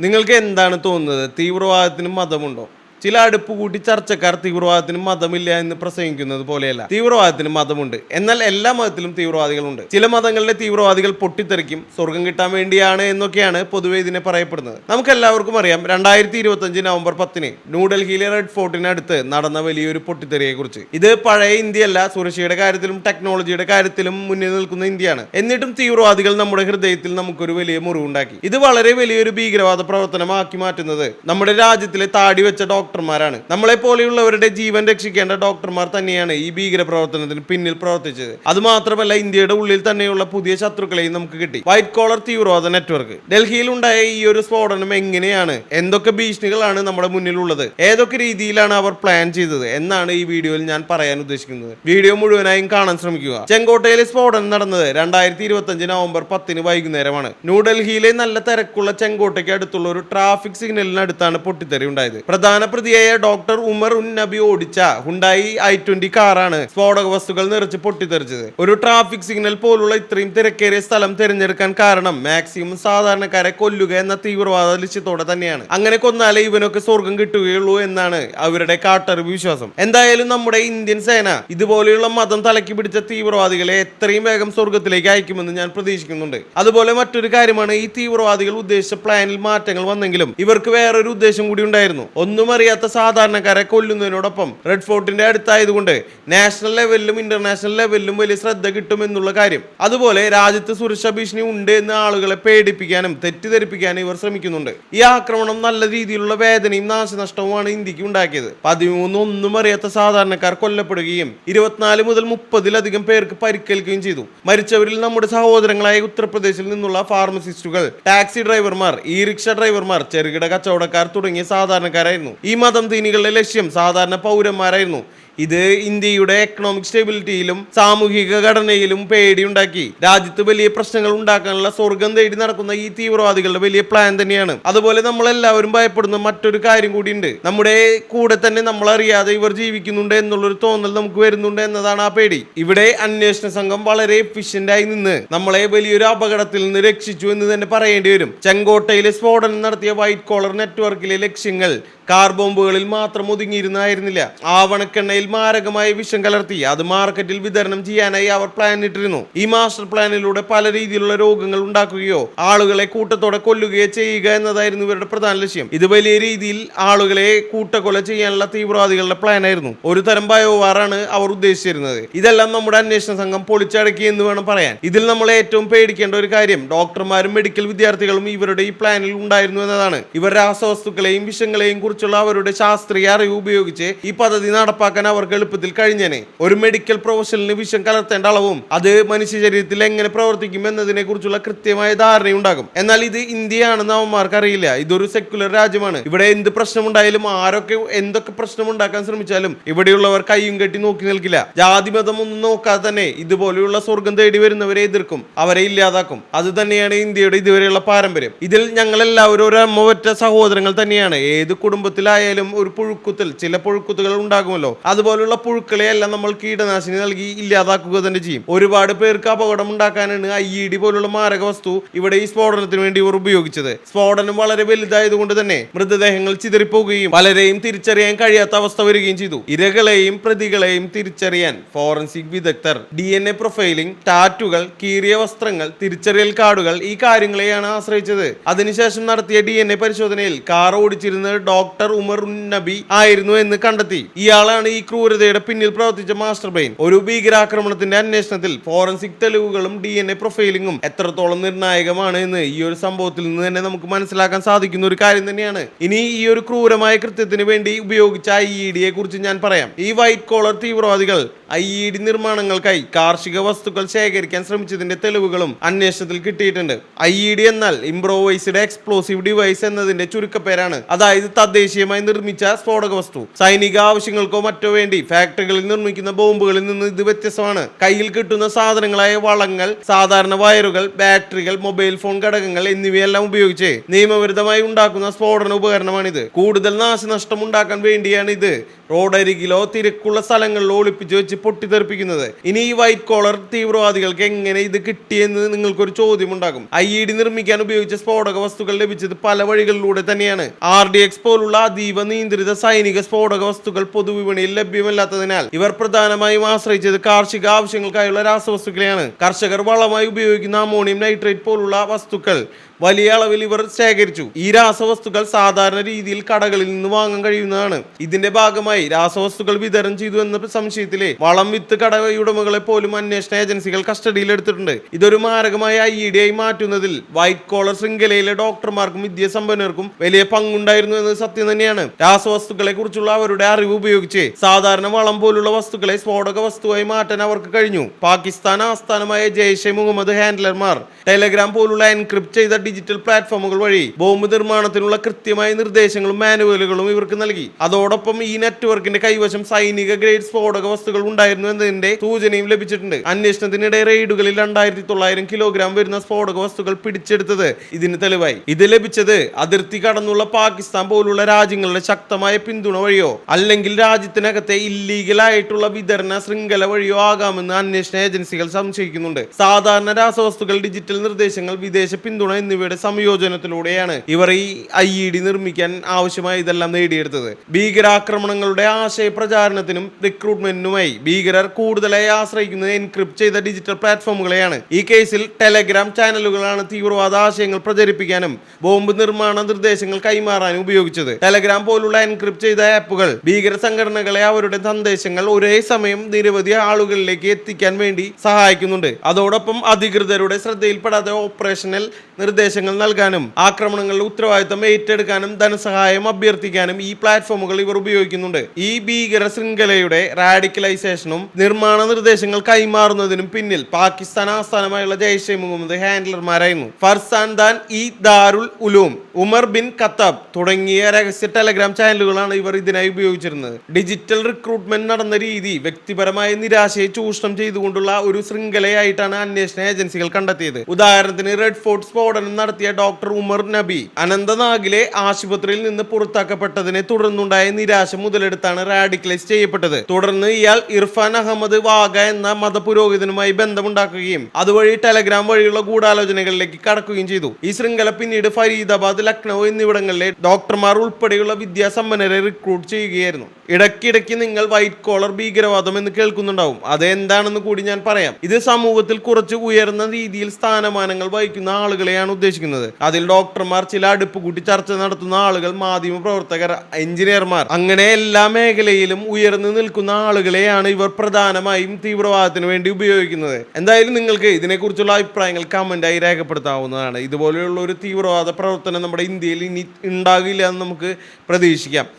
നിങ്ങൾക്ക് എന്താണ് തോന്നുന്നത്? തീവ്രവാദത്തിന് മതമുണ്ടോ? ചില അടുപ്പ് കൂട്ടി ചർച്ചക്കാർ തീവ്രവാദത്തിന് മതമില്ല എന്ന് പ്രസംഗിക്കുന്നത് പോലെയല്ല. തീവ്രവാദത്തിന് മതമുണ്ട്. എന്നാൽ എല്ലാ മതത്തിലും തീവ്രവാദികളുണ്ട്. ചില മതങ്ങളിലെ തീവ്രവാദികൾ പൊട്ടിത്തെറിക്കും സ്വർഗം കിട്ടാൻ വേണ്ടിയാണ് എന്നൊക്കെയാണ് പൊതുവെ ഇതിനെ പറയപ്പെടുന്നത്. നമുക്ക് എല്ലാവർക്കും അറിയാം രണ്ടായിരത്തി ഇരുപത്തി നവംബർ പത്തിന് ന്യൂഡൽഹിയിലെ റെഡ് ഫോർട്ടിനടുത്ത് നടന്ന വലിയൊരു പൊട്ടിത്തെറിയെ കുറിച്ച് ഇത് പഴയ ഇന്ത്യയല്ല സുരക്ഷയുടെ കാര്യത്തിലും ടെക്നോളജിയുടെ കാര്യത്തിലും മുന്നിൽ നിൽക്കുന്ന ഇന്ത്യയാണ്. എന്നിട്ടും തീവ്രവാദികൾ നമ്മുടെ ഹൃദയത്തിൽ നമുക്കൊരു വലിയ മുറിവുണ്ടാക്കി. ഇത് വളരെ വലിയൊരു ഭീകരവാദ പ്രവർത്തനമാക്കി മാറ്റുന്നത് നമ്മുടെ രാജ്യത്തിലെ താടി വെച്ച ഡോക്ടർമാരാണ്. നമ്മളെ പോലെയുള്ളവരുടെ ജീവൻ രക്ഷിക്കേണ്ട ഡോക്ടർമാർ തന്നെയാണ് ഈ ഭീകര പ്രവർത്തനത്തിന് പിന്നിൽ പ്രവർത്തിച്ചത്. അത് മാത്രമല്ല ഇന്ത്യയുടെ ഉള്ളിൽ തന്നെയുള്ള പുതിയ ശത്രുക്കളെയും നമുക്ക് കിട്ടി. വൈറ്റ് കോളർ തീവ്രവാദ നെറ്റ്വർക്ക്. ഡൽഹിയിൽ ഉണ്ടായ ഈ ഒരു സ്ഫോടനം എങ്ങനെയാണ്? എന്തൊക്കെ ഭീഷണികളാണ് നമ്മുടെ മുന്നിലുള്ളത്? ഏതൊക്കെ രീതിയിലാണ് അവർ പ്ലാൻ ചെയ്തത്? എന്നാണ് ഈ വീഡിയോയിൽ ഞാൻ പറയാൻ ഉദ്ദേശിക്കുന്നത്. വീഡിയോ മുഴുവനായും കാണാൻ ശ്രമിക്കുക. ചെങ്കോട്ടയിലെ സ്ഫോടനം നടന്നത് രണ്ടായിരത്തി ഇരുപത്തി അഞ്ച് നവംബർ പത്തിന് വൈകുന്നേരമാണ്. ന്യൂഡൽഹിയിലെ നല്ല തിരക്കുള്ള ചെങ്കോട്ടയ്ക്ക് അടുത്തുള്ള ഒരു ട്രാഫിക് സിഗ്നലിനടുത്താണ് പൊട്ടിത്തെറി ഉണ്ടായത്. പ്രധാന പ്രതിയായ ഡോക്ടർ ഉമർ ഉൻ നബി ഓടിച്ച ഹുണ്ടായി ഐ ട്വന്റി കാറാണ് സ്ഫോടക വസ്തുക്കൾ നിറച്ച് പൊട്ടിത്തെറിച്ചത്. ഒരു ട്രാഫിക് സിഗ്നൽ പോലുള്ള ഇത്രയും തിരക്കേറിയ സ്ഥലം തിരഞ്ഞെടുക്കാൻ കാരണം മാക്സിമം സാധാരണക്കാരെ കൊല്ലുക എന്ന തീവ്രവാദ ലക്ഷ്യത്തോടെ തന്നെയാണ്. അങ്ങനെ കൊന്നാലേ ഇവനൊക്കെ സ്വർഗം കിട്ടുകയുള്ളൂ എന്നാണ് അവരുടെ കാട്ടറിവ് വിശ്വാസം. എന്തായാലും നമ്മുടെ ഇന്ത്യൻ സേന ഇതുപോലെയുള്ള മതം തലക്കി പിടിച്ച തീവ്രവാദികളെ എത്രയും വേഗം സ്വർഗത്തിലേക്ക് അയക്കുമെന്ന് ഞാൻ പ്രതീക്ഷിക്കുന്നുണ്ട്. അതുപോലെ മറ്റൊരു കാര്യമാണ് ഈ തീവ്രവാദികൾ ഉദ്ദേശിച്ച പ്ലാനിൽ മാറ്റങ്ങൾ വന്നെങ്കിലും ഇവർക്ക് വേറൊരു ഉദ്ദേശം കൂടി ഉണ്ടായിരുന്നു. ഒന്നും അറിയാത്ത സാധാരണക്കാരെ കൊല്ലുന്നതിനോടൊപ്പം റെഡ് ഫോർട്ടിന്റെ അടുത്തായതുകൊണ്ട് നാഷണൽ ലെവലിലും ഇന്റർനാഷണൽ ലെവലിലും വലിയ ശ്രദ്ധ കിട്ടുമെന്നുള്ള കാര്യം. അതുപോലെ രാജ്യത്ത് സുരക്ഷാ ഭീഷണി ഉണ്ട് എന്ന് ആളുകളെ പേടിപ്പിക്കാനും തെറ്റിദ്ധരിപ്പിക്കാനും ഇവർ ശ്രമിക്കുന്നുണ്ട്. ഈ ആക്രമണം നല്ല രീതിയിലുള്ള വേദനയും നാശനഷ്ടവുമാണ് ഇന്ത്യയ്ക്ക് ഉണ്ടാക്കിയത്. പതിമൂന്ന് ഒന്നും അറിയാത്ത സാധാരണക്കാർ കൊല്ലപ്പെടുകയും ഇരുപത്തിനാല് മുതൽ മുപ്പതിലധികം പേർക്ക് പരിക്കേൽക്കുകയും ചെയ്തു. മരിച്ചവരിൽ നമ്മുടെ സഹോദരങ്ങളായ ഉത്തർപ്രദേശിൽ നിന്നുള്ള ഫാർമസിസ്റ്റുകൾ ടാക്സി ഡ്രൈവർമാർ ഈ റിക്ഷ ഡ്രൈവർമാർ ചെറുകിട കച്ചവടക്കാർ തുടങ്ങിയ സാധാരണക്കാരായിരുന്നു. ഈ മതം തീനികളുടെ ലക്ഷ്യം സാധാരണ പൗരന്മാരായിരുന്നു. ഇത് ഇന്ത്യയുടെ എക്കണോമിക് സ്റ്റെബിലിറ്റിയിലും സാമൂഹിക ഘടനയിലും പേടിയുണ്ടാക്കി. രാജ്യത്ത് വലിയ പ്രശ്നങ്ങൾ ഉണ്ടാക്കാനുള്ള സ്വർഗം തേടി നടക്കുന്ന ഈ തീവ്രവാദികളുടെ വലിയ പ്ലാൻ തന്നെയാണ്. അതുപോലെ നമ്മൾ എല്ലാവരും ഭയപ്പെടുന്ന മറ്റൊരു കാര്യം കൂടിയുണ്ട്. നമ്മുടെ കൂടെ തന്നെ നമ്മൾ അറിയാതെ ഇവർ ജീവിക്കുന്നുണ്ട് എന്നുള്ളൊരു തോന്നൽ നമുക്ക് വരുന്നുണ്ട് എന്നതാണ് ആ പേടി. ഇവിടെ അന്വേഷണ സംഘം വളരെ എഫിഷ്യന്റ് ആയി നിന്ന് നമ്മളെ വലിയൊരു അപകടത്തിൽ നിന്ന് രക്ഷിച്ചു എന്ന് തന്നെ പറയേണ്ടി വരും. ചെങ്കോട്ടയിലെ സ്ഫോടനം നടത്തിയ വൈറ്റ് കോളർ നെറ്റ്വർക്കിലെ ലക്ഷ്യങ്ങൾ കാർ ബോംബുകളിൽ മാത്രം ഒതുങ്ങിയിരുന്നായിരുന്നില്ല. ആവണക്കെണ്ണയിൽ മാരകമായ വിഷം കലർത്തി അത് മാർക്കറ്റിൽ വിതരണം ചെയ്യാനായി അവർ പ്ലാൻ ഇട്ടിരുന്നു. ഈ മാസ്റ്റർ പ്ലാനിലൂടെ പല രീതിയിലുള്ള രോഗങ്ങൾ ഉണ്ടാക്കുകയോ ആളുകളെ കൂട്ടത്തോടെ കൊല്ലുകയോ ചെയ്യുക എന്നതായിരുന്നു ഇവരുടെ പ്രധാന ലക്ഷ്യം. ഇത് വലിയ രീതിയിൽ ആളുകളെ കൂട്ടക്കൊല ചെയ്യാനുള്ള തീവ്രവാദികളുടെ പ്ലാൻ ആയിരുന്നു. ഒരു തരം ബയോവാറാണ് അവർ ഉദ്ദേശിച്ചിരുന്നത്. ഇതെല്ലാം നമ്മുടെ അന്വേഷണ സംഘം പൊളിച്ചടക്കി എന്ന് വേണം പറയാൻ. ഇതിൽ നമ്മൾ ഏറ്റവും പേടിക്കേണ്ട ഒരു കാര്യം ഡോക്ടർമാരും മെഡിക്കൽ വിദ്യാർത്ഥികളും ഇവരുടെ ഈ പ്ലാനിൽ ഉണ്ടായിരുന്നു എന്നതാണ്. ഇവർ രാസവസ്തുക്കളെയും വിഷങ്ങളെയും കുറിച്ചുള്ള അവരുടെ ശാസ്ത്രീയ അറിവ് ഉപയോഗിച്ച് ഈ പദ്ധതി നടപ്പാക്കാൻ അവർക്ക് എളുപ്പത്തിൽ കഴിഞ്ഞേനെ. ഒരു മെഡിക്കൽ പ്രൊഫഷണലിന് വിഷം കലർത്തേണ്ട അളവും അത് മനുഷ്യ ശരീരത്തിൽ എങ്ങനെ പ്രവർത്തിക്കും എന്നതിനെ കുറിച്ചുള്ള കൃത്യമായ ധാരണയുണ്ടാകും. എന്നാൽ ഇത് ഇന്ത്യയാണെന്ന് അവന്മാർക്ക് അറിയില്ല. ഇതൊരു സെക്യുലർ രാജ്യമാണ്. ഇവിടെ എന്ത് പ്രശ്നമുണ്ടായാലും ആരൊക്കെ എന്തൊക്കെ പ്രശ്നം ഉണ്ടാക്കാൻ ശ്രമിച്ചാലും ഇവിടെയുള്ളവർ കൈയും കെട്ടി നോക്കി നിൽക്കില്ല. ജാതി മതം ഒന്നും നോക്കാതെ തന്നെ ഇതുപോലെയുള്ള സ്വർഗം തേടി വരുന്നവരെ എതിർക്കും. അവരെ ഇല്ലാതാക്കും. അത് തന്നെയാണ് ഇന്ത്യയുടെ ഇതുവരെയുള്ള പാരമ്പര്യം. ഇതിൽ ഞങ്ങൾ എല്ലാവരും ഒരു അമ്മ സഹോദരങ്ങൾ തന്നെയാണ്. ഏത് കുടുംബത്തിലായാലും ഒരു പുഴുക്കുത്തൽ ചില പുഴുക്കുത്തുകൾ ഉണ്ടാകുമല്ലോ. അതുപോലുള്ള പുഴുക്കളെ എല്ലാം നമ്മൾ കീടനാശിനി നൽകി ഇല്ലാതാക്കുക തന്നെ ചെയ്യും. ഒരുപാട് പേർക്ക് അപകടം ഉണ്ടാക്കാനാണ് ഐ ഇ ഡി പോലുള്ള മാരക വസ്തു ഇവിടെ ഈ സ്ഫോടനത്തിന് വേണ്ടി ഇവർ ഉപയോഗിച്ചത്. സ്ഫോടനം വളരെ വലുതായതുകൊണ്ട് തന്നെ മൃതദേഹങ്ങൾ ചിതറിപ്പോകുകയും പലരെയും തിരിച്ചറിയാൻ കഴിയാത്ത അവസ്ഥ വരികയും ചെയ്തു. ഇരകളെയും പ്രതികളെയും തിരിച്ചറിയാൻ ഫോറൻസിക് വിദഗ്ധർ ഡി എൻ എ പ്രൊഫൈലിംഗ് ടാറ്റുകൾ കീറിയ വസ്ത്രങ്ങൾ തിരിച്ചറിയൽ കാർഡുകൾ ഈ കാര്യങ്ങളെയാണ് ആശ്രയിച്ചത്. അതിനുശേഷം നടത്തിയ ഡി എൻ എ പരിശോധനയിൽ കാർ ഓടിച്ചിരുന്നത് ഡോക്ടർ ഉമർ നബി ആയിരുന്നു എന്ന് കണ്ടെത്തി. ഇയാളാണ് ഈ ക്രൂരതയുടെ പിന്നിൽ പ്രവർത്തിച്ച മാസ്റ്റർ ബ്രെയിൻ. ഒരു ഭീകരാക്രമണത്തിന്റെ അന്വേഷണത്തിൽ ഫോറൻസിക് തെളിവുകളും ഡി എൻ എ പ്രൊഫൈലിംഗും എത്രത്തോളം നിർണായകമാണ് എന്ന് ഈ ഒരു സംഭവത്തിൽ നിന്ന് തന്നെ നമുക്ക് മനസ്സിലാക്കാൻ സാധിക്കുന്ന ഒരു കാര്യം തന്നെയാണ്. ഇനി ഈ ഒരു ക്രൂരമായ കൃത്യത്തിന് വേണ്ടി ഉപയോഗിച്ച ഐ ഇ ഡിയെ കുറിച്ച് ഞാൻ പറയാം. ഈ വൈറ്റ് കോളർ തീവ്രവാദികൾ ഐ ഇ ഡി നിർമ്മാണങ്ങൾക്കായി കാർഷിക വസ്തുക്കൾ ശേഖരിക്കാൻ ശ്രമിച്ചതിന്റെ തെളിവുകളും അന്വേഷണത്തിൽ കിട്ടിയിട്ടുണ്ട്. ഐ ഇ ഡി എന്നാൽ ഇംപ്രോവൈസ്ഡ് എക്സ്പ്ലോസീവ് ഡിവൈസ് എന്നതിന്റെ ചുരുക്കപ്പേരാണ്. അതായത് തദ്ദേശീയമായി നിർമ്മിച്ച സ്ഫോടക വസ്തു സൈനിക ആവശ്യങ്ങൾക്കോ മറ്റോ വേണ്ടി ഫാക്ടറികളിൽ നിർമ്മിക്കുന്ന ബോംബുകളിൽ നിന്ന് ഇത് വ്യത്യസ്തമാണ്. കയ്യിൽ കിട്ടുന്ന സാധനങ്ങളായ വളങ്ങൾ സാധാരണ വയറുകൾ ബാറ്ററികൾ മൊബൈൽ ഫോൺ ഘടകങ്ങൾ എന്നിവയെല്ലാം ഉപയോഗിച്ച് നിയമവിരുദ്ധമായി ഉണ്ടാക്കുന്ന സ്ഫോടന ഉപകരണമാണിത്. കൂടുതൽ നാശനഷ്ടം ഉണ്ടാക്കാൻ വേണ്ടിയാണ് ഇത്. റോഡരികിലോ തിരക്കുള്ള സ്ഥലങ്ങളിലോ ഒളിപ്പിച്ച് വെച്ച് പൊട്ടിത്തെറിപ്പിക്കുന്നത്. ഇനി ഈ വൈറ്റ് കോളർ തീവ്രവാദികൾക്ക് എങ്ങനെ ഇത് കിട്ടിയെന്ന് നിങ്ങൾക്കൊരു ചോദ്യം ഉണ്ടാകും ഐ ഇ ഡി നിർമ്മിക്കാൻ ഉപയോഗിച്ച സ്ഫോടക വസ്തുക്കൾ ലഭിച്ചത് പല വഴികളിലൂടെ തന്നെയാണ്. ആർ ഡി എക്സ് പോലുള്ള അതീവ നിയന്ത്രിത സൈനിക സ്ഫോടക വസ്തുക്കൾ പൊതുവിപണിയിൽ ലഭ്യമല്ലാത്തതിനാൽ ഇവർ പ്രധാനമായും ആശ്രയിച്ചത് കാർഷിക ആവശ്യങ്ങൾക്കായുള്ള രാസവസ്തുക്കളെയാണ്. കർഷകർ വളമായി ഉപയോഗിക്കുന്ന അമോണിയം നൈട്രേറ്റ് പോലുള്ള വസ്തുക്കൾ വലിയ അളവിൽ ഇവർ ശേഖരിച്ചു. ഈ രാസവസ്തുക്കൾ സാധാരണ രീതിയിൽ കടകളിൽ നിന്ന് വാങ്ങാൻ കഴിയുന്നതാണ്. ഇതിന്റെ ഭാഗമായി രാസവസ്തുക്കൾ വിതരണം ചെയ്തു എന്ന സംശയത്തിലെ വളം വിത്ത് കടയുടമകളെ പോലും അന്വേഷണ ഏജൻസികൾ കസ്റ്റഡിയിൽ എടുത്തിട്ടുണ്ട്. ഇതൊരു മാരകമായ ഐ ഇ ഡി ആയി മാറ്റുന്നതിൽ വൈറ്റ് കോളർ ശൃംഖലയിലെ ഡോക്ടർമാർക്കും വിദ്യാസമ്പന്നർക്കും വലിയ പങ്കുണ്ടായിരുന്നു എന്നത് സത്യം തന്നെയാണ്. രാസവസ്തുക്കളെ കുറിച്ചുള്ള അവരുടെ അറിവ് ഉപയോഗിച്ച് സാധാരണ വളം പോലുള്ള വസ്തുക്കളെ സ്ഫോടക വസ്തുവായി മാറ്റാൻ അവർക്ക് കഴിഞ്ഞു. പാകിസ്ഥാൻ ആസ്ഥാനമായ ജെയ്ഷെ മുഹമ്മദ് ഹാൻഡ്ലർമാർ ടെലഗ്രാം പോലുള്ള എൻക്രിപ്റ്റ് ചെയ്ത ഡിജിറ്റൽ പ്ലാറ്റ്ഫോമുകൾ വഴി ബോംബ് നിർമ്മാണത്തിനുള്ള കൃത്യമായ നിർദ്ദേശങ്ങളും മാനുവലുകളും ഇവർക്ക് നൽകി. അതോടൊപ്പം ഈ നെറ്റ്വർക്കിന്റെ കൈവശം സൈനിക ഗ്രേഡ് സ്ഫോടക വസ്തുക്കൾ ഉണ്ടായിരുന്നു എന്നതിന്റെ സൂചനയും ലഭിച്ചിട്ടുണ്ട്. അന്വേഷണത്തിനിടെ റെയ്ഡുകളിൽ രണ്ടായിരത്തി തൊള്ളായിരം കിലോഗ്രാം വരുന്ന സ്ഫോടക വസ്തുക്കൾ പിടിച്ചെടുത്തത് ഇതിന് തെളിവായി. ഇത് ലഭിച്ചത് അതിർത്തി കടന്നുള്ള പാകിസ്ഥാൻ പോലുള്ള രാജ്യങ്ങളുടെ ശക്തമായ പിന്തുണ വഴിയോ അല്ലെങ്കിൽ രാജ്യത്തിനകത്തെ ഇല്ലീഗൽ ആയിട്ടുള്ള വിതരണ ശൃംഖല വഴിയോ ആകാമെന്ന് അന്വേഷണ ഏജൻസികൾ സംശയിക്കുന്നുണ്ട്. സാധാരണ രാസവസ്തുക്കൾ ഡിജിറ്റൽ നിർദ്ദേശങ്ങൾ വിദേശ പിന്തുണ എന്നിവയുടെ സംയോജനത്തിലൂടെയാണ് ഇവർ ഈ ഐ ഇ ഡി നിർമ്മിക്കാൻ ആവശ്യമായ ഇതെല്ലാം നേടിയെടുത്തത്. ഭീകരാക്രമണങ്ങളുടെ ആശയ പ്രചാരണത്തിനും റിക്രൂട്ട്മെന്റിനുമായി ഭീകരർ കൂടുതലായി ആശ്രയിക്കുന്നത് എൻക്രിപ്റ്റ് ചെയ്ത ഡിജിറ്റൽ പ്ലാറ്റ്ഫോമുകളെയാണ് ഈ കേസിൽ ടെലഗ്രാം ചാനലുകളാണ് തീവ്രവാദ ആശയങ്ങൾ പ്രചരിപ്പിക്കാനും ബോംബ് നിർമ്മാണ നിർദ്ദേശങ്ങൾ കൈമാറാനും ഉപയോഗിച്ചത്. ടെലഗ്രാം പോലുള്ള എൻക്രിപ്റ്റ് ചെയ്ത ആപ്പുകൾ ഭീകര സംഘടനകളെ അവരുടെ സന്ദേശങ്ങൾ ഒരേ സമയം നിരവധി ആളുകളിലേക്ക് എത്തിക്കാൻ വേണ്ടി സഹായിക്കുന്നുണ്ട്. അതോടൊപ്പം അധികൃതരുടെ ശ്രദ്ധയിൽപ്പെടാതെ ഓപ്പറേഷണൽ നിർദ്ദേശങ്ങൾ നൽകാനും ആക്രമണങ്ങളുടെ ഉത്തരവാദിത്തം ഏറ്റെടുക്കാനും ധനസഹായം അഭ്യർത്ഥിക്കാനും ഈ പ്ലാറ്റ്ഫോമുകൾ ഇവർ ഉപയോഗിക്കുന്നുണ്ട്. ഈ ഭീകര ശൃംഖലയുടെ റാഡിക്കലൈസേഷനും നിർമ്മാണ നിർദ്ദേശങ്ങൾ കൈമാറുന്നതിനും പിന്നിൽ പാകിസ്ഥാൻ ആസ്ഥാനമായുള്ള ജയ്ഷെ മുഹമ്മദ് ഹാൻഡലർമാരായിരുന്നു farsan than E Darul Uloom Umar bin Khattab തുടങ്ങിയ രഹസ്യ ടെലഗ്രാം ചാനലുകളാണ് ഇവർ ഇതിനായി ഉപയോഗിച്ചിരുന്നത്. ഡിജിറ്റൽ റിക്രൂട്ട്മെന്റ് നടന്ന രീതി വ്യക്തിപരമായ നിരാശയെ ചൂഷണം ചെയ്തുകൊണ്ടുള്ള ഒരു ശൃംഖലയായിട്ടാണ് അന്വേഷണ ഏജൻസികൾ കണ്ടെത്തിയത്. ഉദാഹരണത്തിന് റെഡ് ഫോർട്ട് സ്ഫോടനം നടത്തിയ ഡോക്ടർ ഉമർ നബി അനന്തനാഗിലെ ആശുപത്രിയിൽ നിന്ന് പുറത്താക്കപ്പെട്ടതിനെ തുടർന്നുണ്ടായ നിരാശ മുതലെടുത്താണ് റാഡിക്കലൈസ് ചെയ്യപ്പെട്ടത്. തുടർന്ന് ഇയാൾ ഇർഫാൻ അഹമ്മദ് വാഗ എന്ന മതപുരോഹിതനുമായി ബന്ധമുണ്ടാക്കുകയും അതുവഴി ടെലഗ്രാം വഴിയുള്ള ഗൂഢാലോചനകളിലേക്ക് കടക്കുകയും ചെയ്തു. ഈ ശൃംഖല പിന്നീട് ഫരീദാബാദ് ലക്നൗ എന്നിവിടങ്ങളിലെ ഡോക്ടർമാർ ഉൾപ്പെടെയുള്ള വിദ്യാസമ്പന്നരെ റിക്രൂട്ട് ചെയ്യുകയായിരുന്നു. ഇടയ്ക്കിടയ്ക്ക് നിങ്ങൾ വൈറ്റ് കോളർ ഭീകരവാദം എന്ന് കേൾക്കുന്നുണ്ടാവും. അത് എന്താണെന്ന് കൂടി ഞാൻ പറയാം. ഇത് സമൂഹത്തിൽ കുറച്ച് ഉയർന്ന രീതിയിൽ സ്ഥാനമാനങ്ങൾ വഹിക്കുന്ന ആളുകളെയാണ് ഉദ്ദേശിക്കുന്നത്. അതിൽ ഡോക്ടർമാർ ചില അടുപ്പ് കൂട്ടി ചർച്ച നടത്തുന്ന ആളുകൾ മാധ്യമ പ്രവർത്തകർ എഞ്ചിനീയർമാർ. അങ്ങനെ എല്ലാ മേഖലയിലും ഉയർന്നു നിൽക്കുന്ന ആളുകളെയാണ് ഇവർ പ്രധാനമായും തീവ്രവാദത്തിന് വേണ്ടി ഉപയോഗിക്കുന്നത്. എന്തായാലും നിങ്ങൾക്ക് ഇതിനെക്കുറിച്ചുള്ള അഭിപ്രായങ്ങൾ കമന്റായി രേഖപ്പെടുത്താവുന്നതാണ്. ഇതുപോലെയുള്ള ഒരു തീവ്രവാദ പ്രവർത്തനം നമ്മുടെ ഇന്ത്യയിൽ ഇനി ഉണ്ടാകില്ല എന്ന് നമുക്ക് പ്രതീക്ഷിക്കാം.